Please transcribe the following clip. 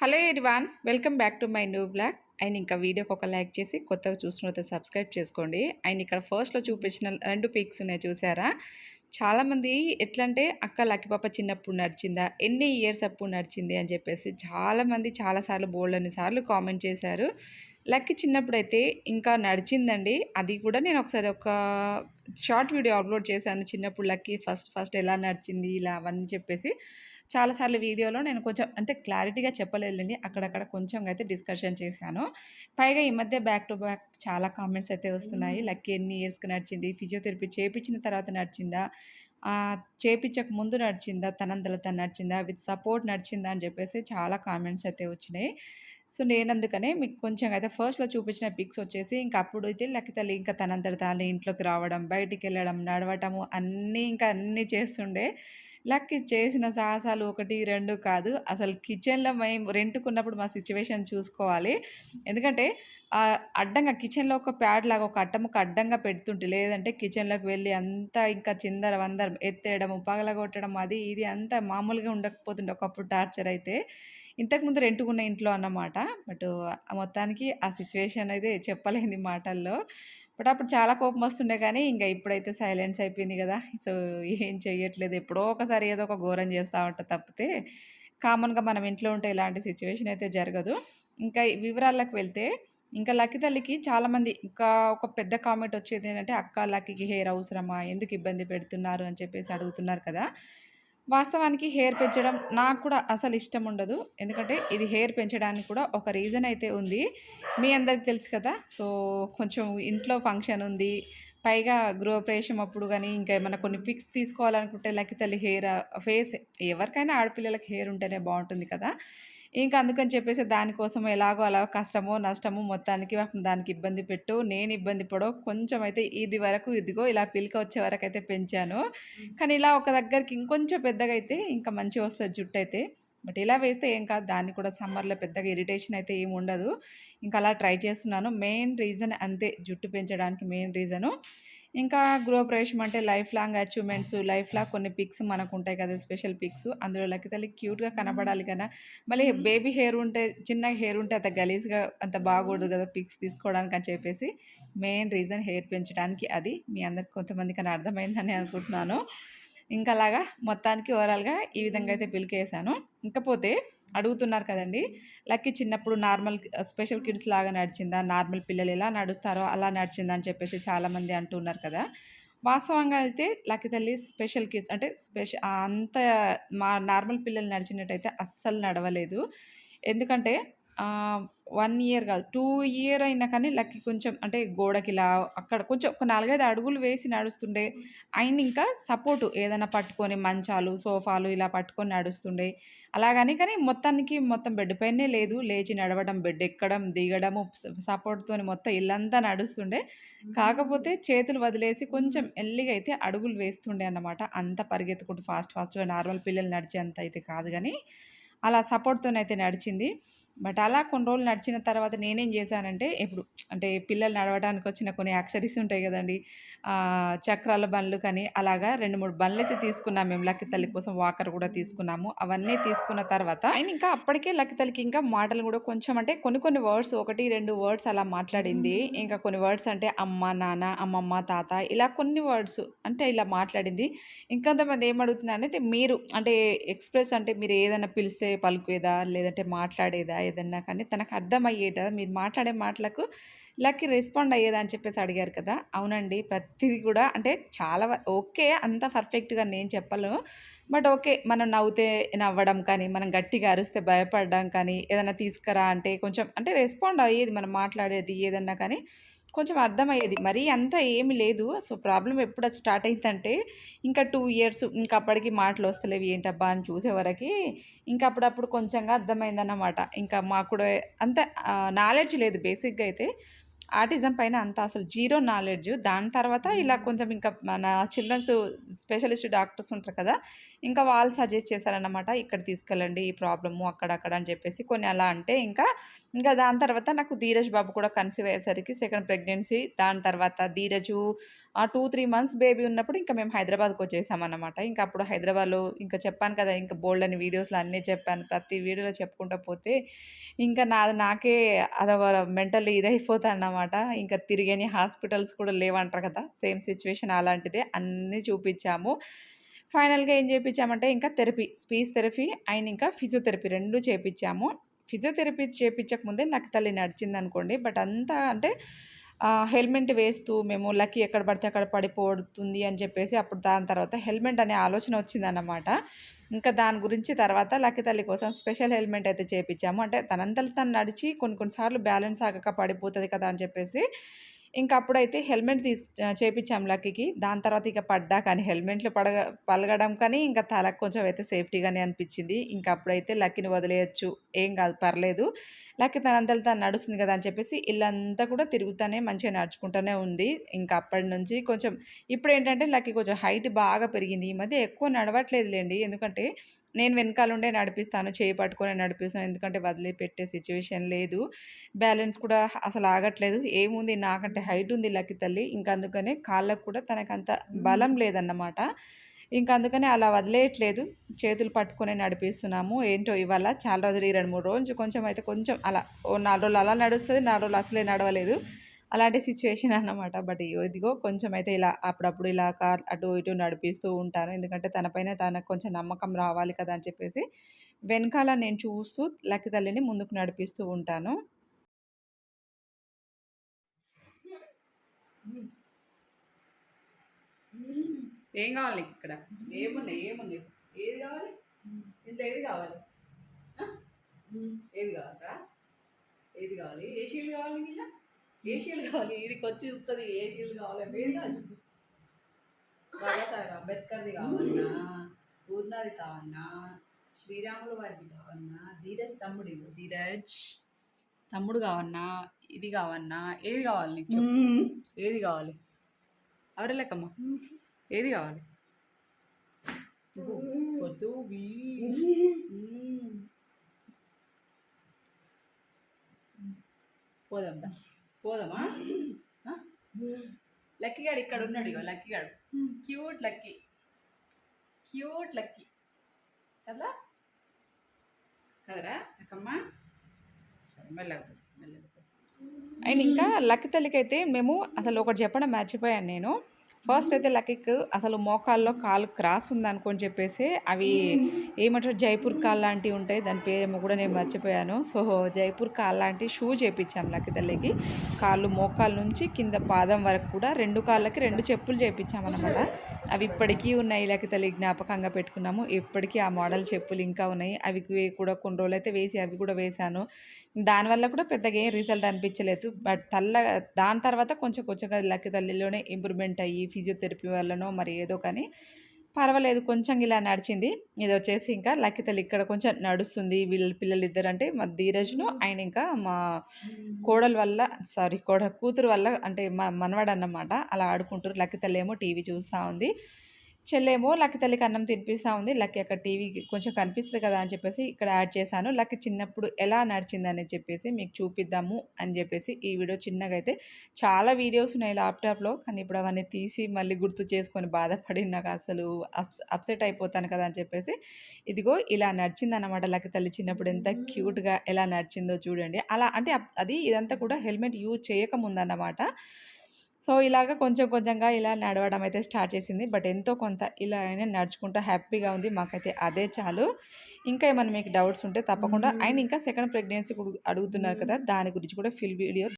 Hello everyone welcome back to my new vlog and ఇంకా వీడియోకి ఒక లైక్ చేసి కొత్తగా చూసినట్టు సబ్స్క్రైబ్ చేసుకోండి. అండ్ ఇక్కడ ఫస్ట్లో చూపించిన రెండు పిక్స్ ఉన్నాయి చూసారా? చాలామంది ఎట్లా అంటే అక్క లక్కి పాప చిన్నప్పుడు నడిచిందా? ఎన్ని ఇయర్స్ అప్పుడు నడిచింది? అని చెప్పేసి చాలామంది చాలాసార్లు బోల్డ్ అన్ని సార్లు కామెంట్ చేశారు. లక్కి చిన్నప్పుడు అయితే ఇంకా నడిచిందండి. అది కూడా నేను ఒకసారి ఒక షార్ట్ వీడియో అప్లోడ్ చేశాను. చిన్నప్పుడు లక్కీ ఫస్ట్ ఫస్ట్ ఎలా నడిచింది ఇలా అవన్నీ చెప్పేసి చాలాసార్లు వీడియోలో నేను కొంచెం అంటే క్లారిటీగా చెప్పలేదండి అక్కడక్కడ కొంచెం అయితే డిస్కషన్ చేశాను. పైగా ఈ మధ్య బ్యాక్ టు బ్యాక్ చాలా కామెంట్స్ అయితే వస్తున్నాయి. లక్కీ ఎన్ని ఇయర్స్కి నడిచింది? ఫిజియోథెరపీ చేపించిన తర్వాత నడిచిందా? చేపించక ముందు నడిచిందా? తనంతల తను నడిచిందా? With support నడిచిందా? అని చెప్పేసి చాలా కామెంట్స్ అయితే వచ్చినాయి. సో నేను అందుకనే మీకు కొంచెం అయితే ఫస్ట్‌లో చూపించిన పిక్స్ వచ్చేసి ఇంక అప్పుడైతే లక్కీ తల్లి ఇంకా తనంతట తానే ఇంట్లోకి రావడం, బయటికెళ్ళడం, నడవటము అన్నీ ఇంకా అన్నీ చేస్తుండే. లక్కి చేసిన సాహసాలు 1, 2 కాదు. అసలు కిచెన్‌లో మేము రెంట్‌కున్నప్పుడు మా సిచ్యువేషన్ చూసుకోవాలి. ఎందుకంటే అడ్డంగా కిచెన్‌లో ఒక ప్యాడ్ లాగా ఒక అట్టముక్క అడ్డంగా పెడుతుంటే, లేదంటే కిచెన్‌లోకి వెళ్ళి అంతా ఇంకా చిందర వందరం ఎత్తేయడం పగలగొట్టడం అది ఇది అంతా మామూలుగా ఉండకపోతుండే ఒకప్పుడు టార్చర్ అయితే. ఇంతకుముందు రెంట్‌కున్న ఇంట్లో అన్నమాట. బట్ మొత్తానికి ఆ సిచ్యువేషన్ అయితే చెప్పలేని మాటల్లో. బట్ అప్పుడు చాలా కోపం వస్తుండే కానీ, ఇంకా ఇప్పుడైతే సైలెన్స్ అయిపోయింది కదా సో, ఏం చెయ్యట్లేదు. ఎప్పుడో ఒకసారి ఏదో ఒక ఘోరం చేస్తా ఉంటా తప్పితే, కామన్‌గా మనం ఇంట్లో ఉంటే ఇలాంటి సిచ్యువేషన్ అయితే జరగదు. ఇంకా ఈ వివరాల్లోకి వెళ్తే, ఇంకా లక్కీ తల్లికి చాలామంది ఇంకా ఒక పెద్ద కామెంట్ వచ్చేది ఏంటంటే "అక్క లక్కీకి హెయిర్ అవసరమా? ఎందుకు ఇబ్బంది పెడుతున్నారు?" అని చెప్పేసి అడుగుతున్నారు కదా! వాస్తవానికి హెయిర్ పెంచడం నాకు కూడా అసలు ఇష్టం ఉండదు. ఎందుకంటే ఇది హెయిర్ పెంచడానికి కూడా ఒక రీజన్ అయితే ఉంది. మీ అందరికి తెలుసు కదా! సో, కొంచెం ఇంట్లో ఫంక్షన్ ఉంది. పైగా గృహప్రవేశం అప్పుడు గానీ, ఇంకా ఏమన్నా కొన్ని పిక్స్ తీసుకోవాలనుకుంటే లక్కీ తల్లి హెయిర్ ఫేస్ ఎవరికైనా ఆడపిల్లలకి హెయిర్ ఉంటేనే బావుంటుంది కదా! ఇంక అందుకని చెప్పేసి దానికోసం ఎలాగో అలా కష్టమో, నష్టమో మొత్తానికి దానికి ఇబ్బంది పెట్టో, నేను ఇబ్బంది పడో కొంచెం అయితే ఇది వరకు ఇదిగో ఇలా పిలక వచ్చే వరకైతే పెంచాను. కానీ ఇలా ఒక దగ్గరికి ఇంకొంచెం పెద్దగా అయితే ఇంకా మంచిగొస్తది జుట్టయితే. బట్ ఇలా వేస్తే ఏం కాదు. దానికి కూడా సమ్మర్‌లో పెద్దగా ఇరిటేషన్ అయితే ఏమి ఉండదు. ఇంకా అలా ట్రై చేస్తున్నాను. మెయిన్ రీజన్ అంతే జుట్టు పెంచడానికి మెయిన్ రీజను. ఇంకా గృహప్రవేశం అంటే life long achievements, life long కొన్ని పిక్స్ మనకుంటాయి కదా! Special pics. అందులో లక్కీ తల్లి క్యూట్‌గా కనపడాలి కదా! మళ్ళీ బేబీ హెయిర్ ఉంటే చిన్నగా హెయిర్ ఉంటే అంత గలీజ్‌గా అంత బాగోదు కదా! పిక్స్ తీసుకోవడానికి అని చెప్పేసి మెయిన్ రీజన్ హెయిర్ పెంచడానికి అది. మీ అందరికి కొంతమందికైనా అర్థమైందని అనుకుంటున్నాను. ఇంకా అలాగా మొత్తానికి ఓవరాల్‌గా ఈ విధంగా అయితే పిలకేసాను. ఇకపోతే అడుగుతున్నారు కదండీ! లక్కీ చిన్నప్పుడు నార్మల్ స్పెషల్ కిడ్స్ లాగా నడిచిందా? నార్మల్ పిల్లలు ఎలా నడుస్తారో అలా నడిచిందా? అని చెప్పేసి చాలామంది అంటున్నారు కదా! వాస్తవంగా అయితే లక్కీ తల్లి స్పెషల్ కిడ్స్ అంటే స్పెష అంత మా నార్మల్ పిల్లలు నడిచినట్టయితే అస్సలు నడవలేదు. ఎందుకంటే 1 ఇయర్ గాదు. 2 ఇయర్ అయినా కానీ లక్కీ కొంచెం అంటే గోడకిలా అక్కడ కొంచెం ఒక 4, 5 అడుగులు వేసి నడుస్తుండే. అండ్ ఇంకా సపోర్టు ఏదైనా పట్టుకొని మంచాలు, సోఫాలు ఇలా పట్టుకొని నడుస్తుండే. అలాగని కానీ మొత్తానికి మొత్తం బెడ్ పైనే లేదు. లేచి నడవడం, బెడ్ ఎక్కడం, దిగడము, స సపోర్ట్‌తోని మొత్తం ఇల్లంతా నడుస్తుండే. కాకపోతే చేతులు వదిలేసి కొంచెం మెల్లిగా అయితే అడుగులు వేస్తుండే అన్నమాట. అంత పరిగెత్తుకుంటూ ఫాస్ట్ ఫాస్ట్‌గా నార్మల్ పిల్లలు నడిచేంత అయితే కాదు గానీ, అలా సపోర్ట్‌తోనైతే నడిచింది. బట్ అలా కొన్ని రోజులు నడిచిన తర్వాత నేనేం చేశానంటే, ఇప్పుడు అంటే పిల్లలు నడవడానికి వచ్చిన కొన్ని యాక్సెసరీస్ ఉంటాయి! ఆహ్, చక్రాల బండ్లు కానీ అలాగా 2, 3 బండ్లయితే తీసుకున్నాం మేము లక్కీ తల్లి కోసం. వాకర్ కూడా తీసుకున్నాము. అవన్నీ తీసుకున్న తర్వాత అండ్ ఇంకా అప్పటికే లక్కీ తల్లికి ఇంకా మాటలు కూడా కొంచెం అంటే కొన్ని కొన్ని వర్డ్స్ 1, 2 వర్డ్స్ అలా మాట్లాడింది. ఇంకా కొన్ని వర్డ్స్ అంటే అమ్మ, నాన్న, అమ్మమ్మ, తాత ఇలా కొన్ని వర్డ్స్ అంటే ఇలా మాట్లాడింది. ఇంకొంతమంది ఏమడుగుతున్నారంటే మీరు అంటే ఎక్స్‌ప్రెస్ అంటే మీరు ఏదైనా పిలిస్తే పలికేదా? లేదంటే మాట్లాడేదా? ఏదన్నా కానీ తనకు అర్థమయ్యేట మీరు మాట్లాడే మాటలకు లక్కి రెస్పాండ్ అయ్యేదా? అని చెప్పేసి అడిగారు కదా! అవునండి. ప్రతిది కూడా అంటే చాలా వ ఓకే. అంత పర్ఫెక్ట్‌గా నేను చెప్పలేను బట్ ఓకే. మనం నవ్వుతే నవ్వడం కానీ, మనం గట్టిగా అరిస్తే భయపడడం కానీ, ఏదైనా తీసుకురా అంటే కొంచెం అంటే రెస్పాండ్ అయ్యేది మనం మాట్లాడేది ఏదన్నా కానీ కొంచెం అర్థమయ్యేది. మరీ అంత ఏమి లేదు. సో, ప్రాబ్లం ఎప్పుడు అది స్టార్ట్ అయిందంటే ఇంకా టూ ఇయర్స్ ఇంకా అప్పటికి మాటలు వస్తలేవు ఏంటబ్బా! అని చూసేవరకి ఇంకా అప్పుడప్పుడు కొంచెంగా అర్థమైందన్నమాట. ఇంకా మాకు కూడా అంత నాలెడ్జ్ లేదు బేసిక్‌గా అయితే. ఆటిజం పైన అంత అసలు జీరో నాలెడ్జ్. దాని తర్వాత ఇలా కొంచెం ఇంకా మన చిల్డ్రన్స్ స్పెషలిస్ట్ డాక్టర్స్ ఉంటారు కదా ఇంకా వాళ్ళు సజెస్ట్ చేశారన్నమాట ఇక్కడ తీసుకెళ్ళండి ఈ ప్రాబ్లము అక్కడక్కడ అని చెప్పేసి కొన్ని అలా అంటే ఇంకా ఇంకా దాని తర్వాత నాకు ధీరజ్ బాబు కూడా కన్సీవ్ అయ్యేసరికి సెకండ్ ప్రెగ్నెన్సీ దాని తర్వాత ధీరజు ఆ టూ త్రీ మంత్స్ బేబీ ఉన్నప్పుడు ఇంకా మేము హైదరాబాద్కి వచ్చేసామన్నమాట. ఇంకా అప్పుడు హైదరాబాద్లో ఇంకా చెప్పాను కదా ఇంకా బోల్డ్ అని వీడియోస్లో అన్నీ చెప్పాను. ప్రతి వీడియోలో చెప్పుకుంటూ పోతే ఇంకా నాది నాకే అదొక మెంటల్ ఇదైపోతాను అన్నమాట అనమాట. ఇంకా తిరిగని హాస్పిటల్స్ కూడా లేవంటారు కదా! సేమ్ సిచ్యువేషన్ అలాంటిదే అన్నీ చూపించాము. ఫైనల్గా ఏం చేయించామంటే ఇంకా థెరపీ స్పీచ్ థెరపీ అండ్ ఇంకా ఫిజియోథెరపీ రెండు చేయించాము ఫిజియోథెరపీ చేయించక ముందే నాకు తల్లి నడిచింది అనుకోండి బట్ అంతా అంటే హెల్మెట్ వేస్తూ మేము లక్కీ ఎక్కడ పడితే అక్కడ పడిపోతుంది అని చెప్పేసి అప్పుడు దాని తర్వాత హెల్మెట్ అనే ఆలోచన వచ్చిందన్నమాట. ఇంకా దాని గురించి తర్వాత లక్కి తల్లి కోసం స్పెషల్ హెల్మెట్ అయితే చేయించాము అంటే తనంతలు తను నడిచి కొన్ని కొన్నిసార్లు బ్యాలెన్స్ ఆగక పడిపోతుంది కదా అని చెప్పేసి ఇంకా అప్పుడైతే హెల్మెట్ తీసి చేపించాం లక్కీకి. దాని తర్వాత ఇక పడ్డా కానీ హెల్మెట్లు పడగ పలగడం కానీ ఇంకా తలకు కొంచెం అయితే సేఫ్టీగానే అనిపించింది. ఇంకా అప్పుడైతే లక్కీని వదిలేయచ్చు. ఏం కాదు పర్లేదు. లక్కీ తనంతలు తను నడుస్తుంది కదా అని చెప్పేసి ఇల్లంతా కూడా తిరుగుతానే మంచిగా నడుచుకుంటూనే ఉంది. ఇంకా అప్పటి నుంచి కొంచెం ఇప్పుడు ఏంటంటే లక్కీ కొంచెం హైట్ బాగా పెరిగింది. ఈ మధ్య ఎక్కువ నడవట్లేదులేండి. ఎందుకంటే నేను వెనకాల ఉండే నడిపిస్తాను చేయి పట్టుకొని నడిపిస్తాను ఎందుకంటే వదిలిపెట్టే సిచ్యువేషన్ లేదు. బ్యాలెన్స్ కూడా అసలు ఆగట్లేదు. ఏముంది? నాకంటే హైట్ ఉంది లక్కి తల్లి. ఇంకా అందుకనే కాళ్ళకు కూడా తనకంత బలం లేదన్నమాట. ఇంకా అందుకని అలా వదిలేయట్లేదు. చేతులు పట్టుకొని నడిపిస్తున్నాము. ఏంటో ఇవాళ చాలా రోజులు ఈ రెండు మూడు రోజులు కొంచెం అయితే కొంచెం అలా ఓ నాలుగు రోజులు అలా నడుస్తుంది. నాలుగు రోజులు అసలే నడవలేదు. అలాంటి సిచ్యువేషన్ అన్నమాట. బట్ ఇదిగో కొంచెం అయితే ఇలా అప్పుడప్పుడు ఇలా కార్ అటు ఇటు నడిపిస్తూ ఉంటాను. ఎందుకంటే తనపైన తనకు కొంచెం నమ్మకం రావాలి కదా అని చెప్పేసి వెనకాల నేను చూస్తూ లక్కి తల్లిని ముందుకు నడిపిస్తూ ఉంటాను. ఏం కావాలి ఇక్కడ? ఏమున్నాయి? ఏమున్నాయి? ఏది కావాలి? ఇంట్లో ఏది కావాలి? ఏది కావాలరా ఏది కావాలి? ఏ షీల్ కావాలి ఇలా ఏషియలు కావాలి వీడికి వచ్చి చూస్తుంది ఏషియలు కావాలి కావాలి చెప్పు. బాబాసాహెబ్ అంబేద్కర్ది కావాలన్నా పూర్ణాది కావన్నా శ్రీరాముల వారిది కావన్నా ధీరజ్ తమ్ముడు ధీరజ్ తమ్ముడు కావన్నా ఇది కావన్నా ఏది కావాలి నీకు ఏది కావాలి? ఎవరి లెక్కమ్మ? ఏది కావాలి? పొద్దు పోదాం పోదామా? లక్కీగాడు ఇక్కడ ఉన్నాడు ఇగో లక్కీగాడు. Cute Lucky. Cute Lucky. కదా కదరా అక్కమ్మ? మెల్లగా అండ్ ఇంకా లక్కీ తల్లికైతే మేము అసలు ఒకటి చెప్పడం మర్చిపోయాను నేను. ఫస్ట్ అయితే లక్కీకి అసలు మోకాల్లో కాలు క్రాస్ ఉందనుకోని చెప్పేసి అవి ఏమంటారు జైపూర్ కాల్ లాంటివి ఉంటాయి. దాని పేరేమో కూడా నేను మర్చిపోయాను. సో జైపూర్ కాల్ లాంటి షూ చేయించాం లక్కీ తల్లికి. కాళ్ళు మోకాళ్ళ నుంచి కింద పాదం వరకు కూడా రెండు కాళ్ళకి రెండు చెప్పులు చేయించామన్నమాట అవి ఇప్పటికీ ఉన్నాయి లక్కీ తల్లి జ్ఞాపకంగా పెట్టుకున్నాము. ఇప్పటికీ ఆ మోడల్ చెప్పులు ఇంకా ఉన్నాయి. అవి కూడా కొన్ని రోజులు అయితే వేసి అవి కూడా వేశాను. దానివల్ల కూడా పెద్దగా ఏం రిజల్ట్ అనిపించలేదు. బట్ తల్ల దాని తర్వాత కొంచెం కొంచెంగా లక్కీ తల్లిలోనే ఇంప్రూవ్మెంట్ అయ్యి ఫిజియోథెరపీ వల్లనో మరి ఏదో కానీ పర్వాలేదు కొంచెం ఇలా నడిచింది. ఇది వచ్చేసి ఇంకా లక్కితలు ఇక్కడ కొంచెం నడుస్తుంది. వీళ్ళ పిల్లలు ఇద్దరు అంటే మా ధీరజ్ను ఆయన ఇంకా మా కోడల వల్ల సారీ కోడ కూతురు వల్ల అంటే మా మనవాడు అన్నమాట అలా ఆడుకుంటారు లక్కితలు ఏమో టీవీ చూస్తూ ఉంది. చెల్లేమో లక్కి తల్లికి అన్నం తినిపిస్తూ ఉంది. లక్కి అక్కడ టీవీ కొంచెం కనిపిస్తుంది కదా అని చెప్పేసి ఇక్కడ యాడ్ చేశాను. లక్కి చిన్నప్పుడు ఎలా నడిచిందని చెప్పేసి మీకు చూపిద్దాము అని చెప్పేసి ఈ వీడియో చిన్నగా అయితే చాలా వీడియోస్ ఉన్నాయి ల్యాప్టాప్లో. కానీ ఇప్పుడు అవన్నీ తీసి మళ్ళీ గుర్తు చేసుకొని బాధపడి నాకు అసలు అప్సెట్ అయిపోతాను కదా అని చెప్పేసి ఇదిగో ఇలా నడిచిందన్నమాట లక్కి తల్లి చిన్నప్పుడు ఎంత క్యూట్గా ఎలా నడిచిందో చూడండి. అలా అంటే అది ఇదంతా కూడా హెల్మెట్ యూజ్ చేయకముందన్నమాట. సో ఇలాగ కొంచెం కొంచెంగా ఇలా నడవడం అయితే స్టార్ట్ చేసింది. బట్ ఎంతో కొంత ఇలా అయినా నడుచుకుంటూ హ్యాపీగా ఉంది. మాకైతే అదే చాలు. ఇంకా ఏమైనా మీకు డౌట్స్ ఉంటే తప్పకుండా. అండ్ ఇంకా సెకండ్ ప్రెగ్నెన్సీ అడుగుతున్నారు కదా దాని గురించి కూడా ఫిల్ వీడియో